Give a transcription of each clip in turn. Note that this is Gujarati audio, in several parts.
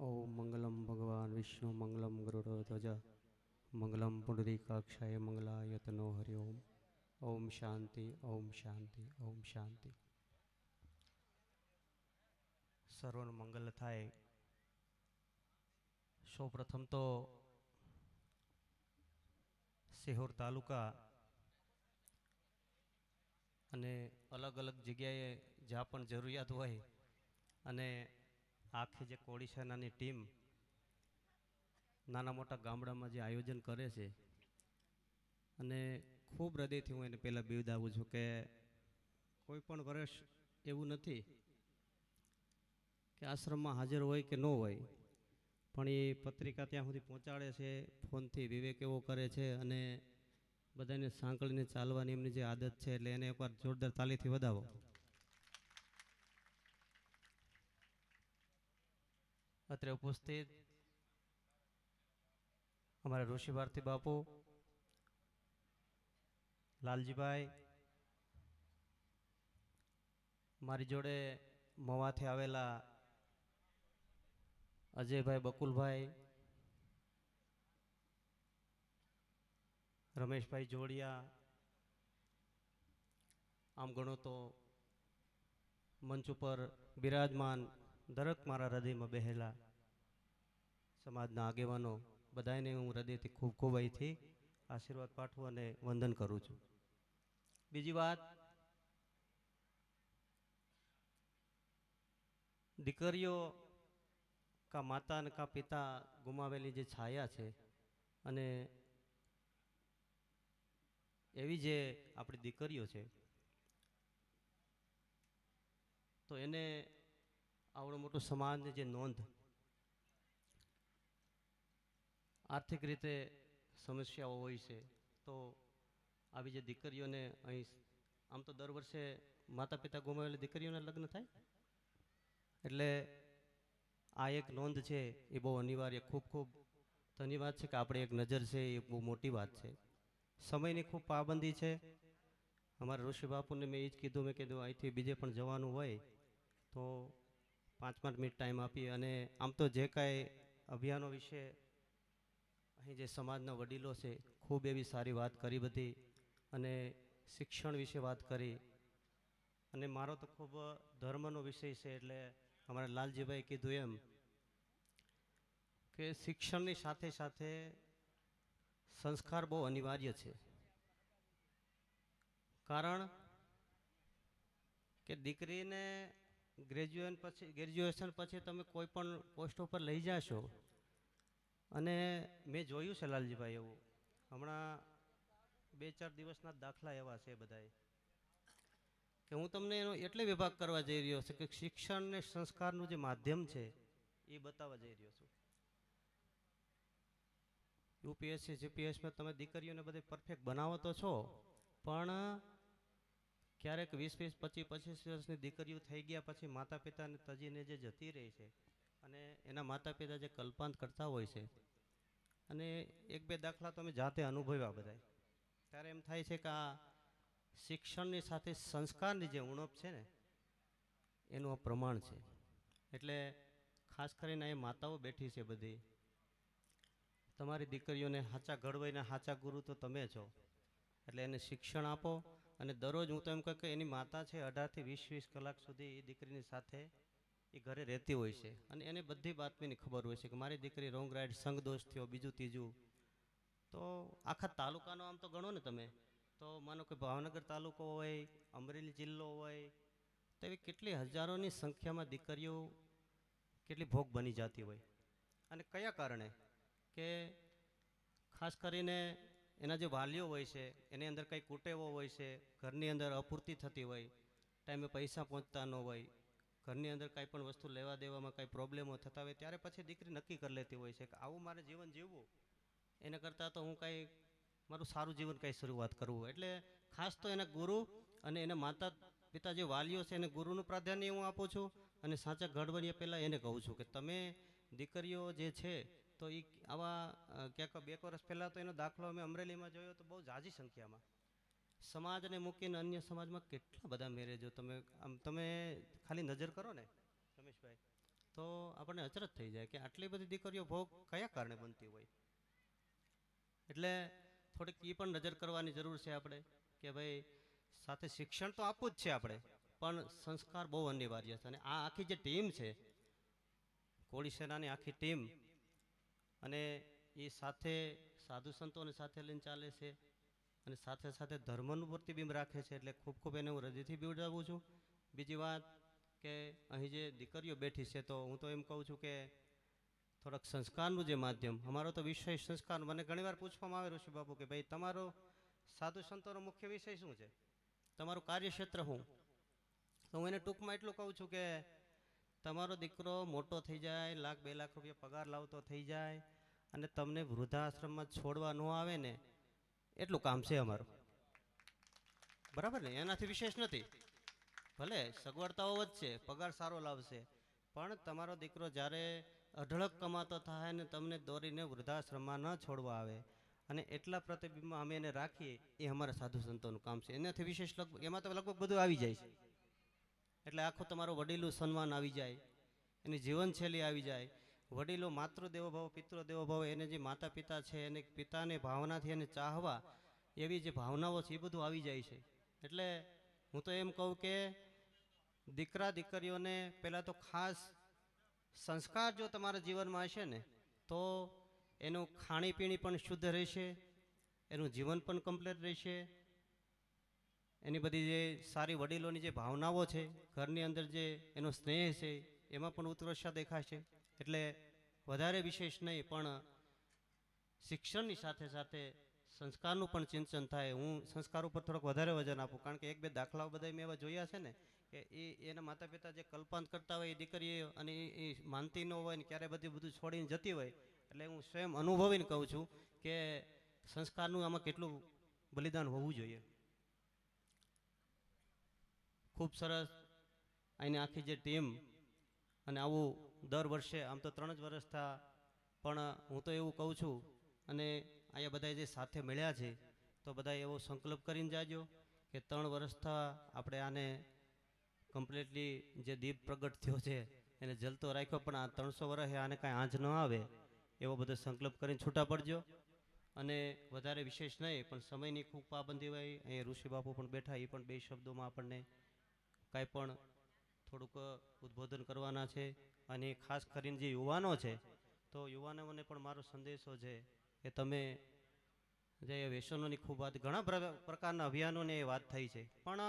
ઓમ મંગલમ ભગવાન વિષ્ણુ મંગલમ ગરુડધ્વજ મંગલમ પુંડરીકાક્ષાય મંગલાય તનો હરિ ઓમ ઓમ શાંતિ ઓમ શાંતિ ઓમ શાંતિ સર્વનું મંગલ થાય સૌ પ્રથમ તો સિહોર તાલુકા અને અલગ અલગ જગ્યાએ જ્યાં પણ જરૂરિયાત હોય અને આખી જે કોળી સેનાની ટીમ નાના મોટા ગામડામાં જે આયોજન કરે છે. અને ખૂબ હૃદયથી હું એને પહેલાં બિરદાવું છું કે કોઈ પણ વર્ષ એવું નથી કે આશ્રમમાં હાજર હોય કે ન હોય, પણ એ પત્રિકા ત્યાં સુધી પહોંચાડે છે, ફોનથી વિવેક એવો કરે છે અને બધાને સાંકળીને ચાલવાની એમની જે આદત છે એટલે એને એકવાર જોરદાર તાલીથી વધાવો. અત્રે ઉપસ્થિત અમારા ઋષિ ભારતી બાપુ, લાલજીભાઈ, મારી જોડે મવાથી આવેલા અજયભાઈ બકુલભાઈ, રમેશભાઈ જોડિયા, આમ ગણો તો મંચ ઉપર બિરાજમાન દરેક મારા હૃદયમાં બેહેલા સમાજના આગેવાનો બધાને હું હૃદયથી ખૂબ ખૂબ અહીંથી આશીર્વાદ પાઠવું અને વંદન કરું છું. બીજી વાત, દીકરીઓ કા માતા અને કા પિતા ગુમાવેલી જે છાયા છે અને એવી જે આપણી દીકરીઓ છે, તો એને આવડો મોટો સમાજની જે નોંધ આર્થિક રીતે સમસ્યાઓ હોય છે, તો આવી જે દીકરીઓને અહીં આમ તો દર વર્ષે માતા પિતા ગુમાવેલી દીકરીઓના લગ્ન થાય? એટલે આ એક નોંધ છે, એ બહુ અનિવાર્ય, ખૂબ ખૂબ ધન્યવાદ છે કે આપણે એક નજર છે, એ બહુ મોટી વાત છે. સમયની ખૂબ પાબંદી છે. અમારા ઋષિ બાપુને મેં એ જ કીધું, મેં કીધું અહીંથી બીજે પણ જવાનું હોય, તો પાંચ પાંચ મિનિટ ટાઈમ આપી અને આમ તો જે કાંઈ અભિયાનો વિશે અહીં જે સમાજના વડીલો છે, ખૂબ એવી સારી વાત કરી બધી અને શિક્ષણ વિશે વાત કરી. અને મારો તો ખૂબ ધર્મનો વિષય છે એટલે અમારા લાલજીભાઈ કીધું એમ કે શિક્ષણની સાથે સાથે સંસ્કાર બહુ અનિવાર્ય છે. કારણ કે દીકરીને ગ્રેજ્યુએશન પછી ગ્રેજ્યુએશન પછી તમે કોઈ પણ પોસ્ટ ઉપર લઈ જાશો. અને મેં જોયું છે લાલજીભાઈ એવું. હમણાં બે ચાર દિવસના દાખલા એવા છે બધાએ કે હું તમને એનો એટલે વિભાગ કરવા જઈ રહ્યો છું કે શિક્ષણ ને સંસ્કારનું જે માધ્યમ છે, એ બતાવવા જઈ રહ્યો છું. યુપીએસસી જીપીએસમાં તમે દીકરીઓને બધે પરફેક્ટ બનાવો તો છો, પણ ક્યારેક વીસ વીસ, પચીસ પચીસ વર્ષની દીકરીઓ થઈ ગયા પછી માતા પિતાને તજીને જે જતી રહી છે અને એના માતા પિતા જે કલ્પાંત કરતા હોય છે અને એક બે દાખલા તો અમે જાતે અનુભવ્યા બધા ત્યારે એમ થાય છે કે આ શિક્ષણની સાથે સંસ્કારની જે ઉણપ છે ને, એનું આ પ્રમાણ છે. એટલે ખાસ કરીને એ માતાઓ બેઠી છે બધી. તમારી દીકરીઓને સાચા ઘડવાઈને સાચા ગુરુ તો તમે છો. એટલે એને શિક્ષણ આપો અને દરરોજ હું તો એમ કહું કે એની માતા છે, અઢારથી વીસ વીસ કલાક સુધી એ દીકરીની સાથે એ ઘરે રહેતી હોય છે. અને એને બધી બાતમીની ખબર હોય છે કે મારી દીકરી રોંગ રાઈડ સંઘ દોષ થયો, બીજું ત્રીજું. તો આખા તાલુકાનો આમ તો ગણો ને તમે. તો માનો કે ભાવનગર તાલુકો હોય, અમરેલી જિલ્લો હોય, તો એવી કેટલી હજારોની સંખ્યામાં દીકરીઓ કેટલી ભોગ બની જતી હોય. અને કયા કારણે? કે ખાસ કરીને એના જે વાલીઓ હોય છે, એની અંદર કંઈ કુટેવો હોય છે, ઘરની અંદર અપૂરતી થતી હોય, ટાઈમે પૈસા પહોંચતા ન હોય, ઘરની અંદર કાંઈ પણ વસ્તુ લેવા દેવામાં કાંઈ પ્રોબ્લેમો થતા હોય, ત્યારે પછી દીકરી નક્કી કરી લેતી હોય છે કે આવું મારે જીવન જીવવું. એના કરતાં તો હું કાંઈ મારું સારું જીવન કાંઈ શરૂઆત કરવું એટલે ખાસ તો એના ગુરુ અને એના માતા પિતા જે વાલીઓ છે એને ગુરુનું પ્રાધાન્ય હું આપું છું અને સાચા ઘડવણીએ પહેલાં એને કહું છું કે તમે દીકરીઓ જે છે તો એ આવા ક્યાંક બે વર્ષ પહેલાં તો એનો દાખલો અમે અમરેલીમાં જોયો તો બહુ ઝાઝી સંખ્યામાં. સમાજને મૂકીને અન્ય સમાજમાં કેટલા બધા મેરેજો તમે, આમ તમે ખાલી નજર કરો ને, રમેશભાઈ. તો આપણને અચરજ થઈ જાય કે આટલી બધી દીકરીઓ ભોગ કયા કારણે બનતી હોય? એટલે થોડીક એ પણ નજર કરવાની જરૂર છે આપણે કે ભાઈ, સાથે શિક્ષણ તો આપવું જ છે આપણે, પણ સંસ્કાર બહુ અનિવાર્ય છે. અને આ આખી જે ટીમ છે, કોળી સેનાની આખી ટીમ અને એ સાથે સાધુ સંતોને સાથે લઈને ચાલે છે અને સાથે સાથે ધર્મનું પ્રતિબિંબ રાખે છે એટલે ખૂબ ખૂબ એને હું હૃદયથી બિરદાવું છું. બીજી વાત કે અહીં જે દીકરીઓ બેઠી છે તો હું તો એમ કહું છું કે થોડાક સંસ્કારનું જે માધ્યમ, અમારો તો વિષય સંસ્કાર, મને ઘણીવાર પૂછવામાં આવે ઋષિ બાપુ કે ભાઈ તમારો સાધુ સંતોનો મુખ્ય વિષય શું છે? તમારું કાર્યક્ષેત્ર શું? તો હું એને ટૂંકમાં એટલું કહું છું કે તમારો દીકરો મોટો થઈ જાય, લાખ બે લાખ રૂપિયા પગાર લાવતો થઈ જાય અને તમને વૃદ્ધાશ્રમમાં છોડવા ન આવે ને, એટલું કામ છે અમારું. બરાબર ને? એનાથી વિશેષ નથી. ભલે સગવડતાઓ વધશે, પગાર સારો લાવશે, પણ તમારો દીકરો જ્યારે અઢળક કમાતો થાય ને તમને દોરીને વૃદ્ધાશ્રમમાં ન છોડવા આવે અને એટલા પ્રતિબિંબમાં અમે એને રાખીએ, એ અમારા સાધુ સંતોનું કામ છે. એનાથી વિશેષ લગભગ, એમાં તો લગભગ બધું આવી જાય છે. એટલે આખું તમારું વડીલું સન્માન આવી જાય, એની જીવનશૈલી આવી જાય. વડીલો માતૃ દેવો ભાવ, પિતૃ દેવો ભાવ, એને જે માતા પિતા છે, એને પિતાને ભાવનાથી એને ચાહવા, એવી જે ભાવનાઓ છે એ બધું આવી જાય છે. એટલે હું તો એમ કહું કે દીકરા દીકરીઓને પહેલાં તો ખાસ સંસ્કાર જો તમારા જીવનમાં હશે ને, તો એનું ખાણીપીણી પણ શુદ્ધ રહેશે, એનું જીવન પણ કમ્પ્લીટ રહેશે એની બધી જે સારી વડીલોની જે ભાવનાઓ છે, ઘરની અંદર જે એનો સ્નેહ છે, એમાં પણ ઉત્કર્ષા દેખાશે એટલે વધારે વિશેષ નહીં, પણ શિક્ષણની સાથે સાથે સંસ્કારનું પણ ચિંતન થાય. હું સંસ્કાર ઉપર થોડોક વધારે વજન આપું, કારણ કે એક બે દાખલાઓ બધા મેં એવા જોયા છે ને, કે એ એના માતા પિતા જે કલ્પાંત કરતા હોય એ દીકરી અને એ માનતી ન હોય ને ક્યારે બધી બધું છોડીને જતી હોય, એટલે હું સ્વયં અનુભવીને કહું છું કે સંસ્કારનું આમાં કેટલું બલિદાન હોવું જોઈએ. ખૂબ સરસ અહીંની આખી જે ટીમ અને આવું દર વર્ષે, આમ તો ત્રણ જ વર્ષ થયા પણ હું તો એવું કહું છું, અને અહીંયા બધા જે સાથે મળ્યા છે, તો બધા એવો સંકલ્પ કરીને જાજો કે ત્રણ વર્ષ થયા આપણે આને કમ્પ્લીટલી જે દીપ પ્રગટ થયો છે, એને જલતો રાખ્યો, પણ આ ત્રણસો વર્ષે આને કાંઈ આંચ ન આવે, એવો બધો સંકલ્પ કરીને છૂટા પડજો. અને વધારે વિશેષ નહીં, પણ સમયની ખૂબ પાબંદી હોય, અહીંયા ઋષિ બાપુ પણ બેઠા, એ પણ બે શબ્દોમાં આપણને કાંઈ પણ થોડુંક ઉદ્બોધન કરવાના છે અને ખાસ કરીને જે યુવાનો છે, તો યુવાનોને પણ મારો સંદેશો છે કે તમે જે વ્યસનોની ખૂબ વાત, ઘણા પ્ર- પ્રકારના અભિયાનોને વાત થઈ છે. પણ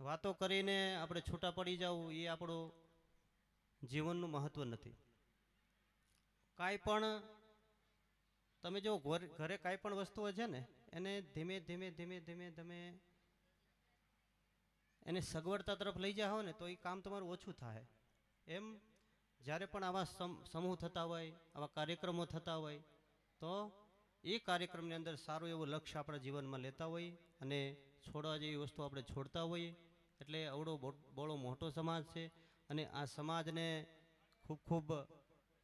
વાતો કરીને આપણે છૂટા પડી જવું એ આપણું જીવનનું મહત્ત્વ નથી. કાંઈ પણ તમે જો ઘર- કાંઈ પણ વસ્તુઓ છે ને, એને ધીમે ધીમે ધીમે ધીમે ધીમે એને સગવડતા તરફ લઈ જાઓ ને તો એ કામ તમારું ઓછું થાય. એમ જ્યારે પણ આવા સમ- સમૂહ થતા હોય, આવા કાર્યક્રમો થતા હોય, તો એ કાર્યક્રમની અંદર સારું એવું લક્ષ્ય આપણા જીવનમાં લેતા હોઈએ અને છોડવા જેવી વસ્તુ આપણે છોડતા હોઈએ. એટલે અવડો બોળો મોટો સમાજ છે અને આ સમાજને ખૂબ ખૂબ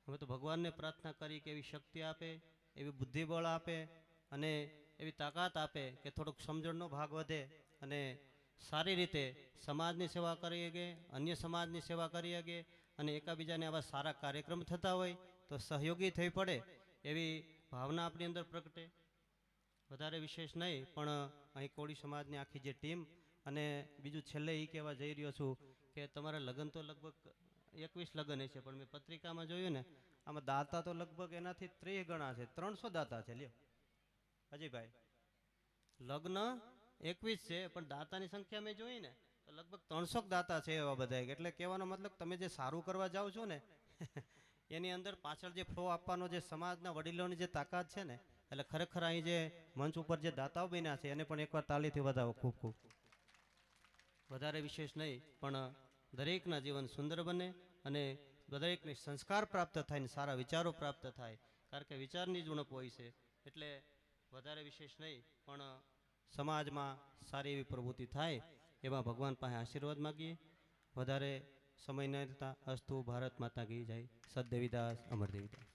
અમે તો ભગવાનને પ્રાર્થના કરી કે એવી શક્તિ આપે, એવી બુદ્ધિબળ આપે અને એવી તાકાત આપે કે થોડોક સમજણનો ભાગ વધે અને સારી રીતે સમાજની સેવા કરી શકે, અન્ય સમાજની સેવા કરી શકે અને એકાબીજાને આવા સારા કાર્યક્રમ થતા હોય તો સહયોગી થઈ પડે એવી ભાવના આપણી અંદર પ્રગટે. વધારે વિશેષ નહીં, પણ અહીં કોળી સમાજની આખી જે ટીમ અને બીજું છેલ્લે એ કહેવા જઈ રહ્યો છું કે તમારા લગ્ન તો લગભગ એકવીસ લગ્ન છે, પણ મેં પત્રિકામાં જોયું ને, આમાં દાતા તો લગભગ એનાથી ત્રીસ ગણા છે, ત્રણસો દાતા છે, લ્યો. અજયભાઈ, લગ્ન એકવીસ છે, પણ દાતાની સંખ્યા મેં જોઈ ને, તો લગભગ ત્રણસો દાતા છે એવા બધા એટલે કહેવાનો મતલબ તમે જે સારું કરવા જાઓ છો ને, એની અંદર પાછળ જે ફ્લો આપવાનો જે સમાજના વડીલોની જે તાકાત છે ને, એટલે ખરેખર અહીં જે મંચ ઉપર જે દાતાઓ બન્યા છે, એને પણ એકવાર તાલીથી વધાવો ખૂબ ખૂબ. વધારે વિશેષ નહીં, પણ દરેકના જીવન સુંદર બને અને દરેકને સંસ્કાર પ્રાપ્ત થાય ને સારા વિચારો પ્રાપ્ત થાય. કારણ કે વિચારની જ ઉણપ હોય છે, એટલે વધારે વિશેષ નહીં, પણ સમાજમાં સારી એવી પ્રવૃત્તિ થાય એમાં ભગવાન પાસે આશીર્વાદ માગીએ. વધારે સમય ન થતા અસ્તુ ભારત માતા ગઈ જાય. સદદેવીદાસ અમરદેવીદાસ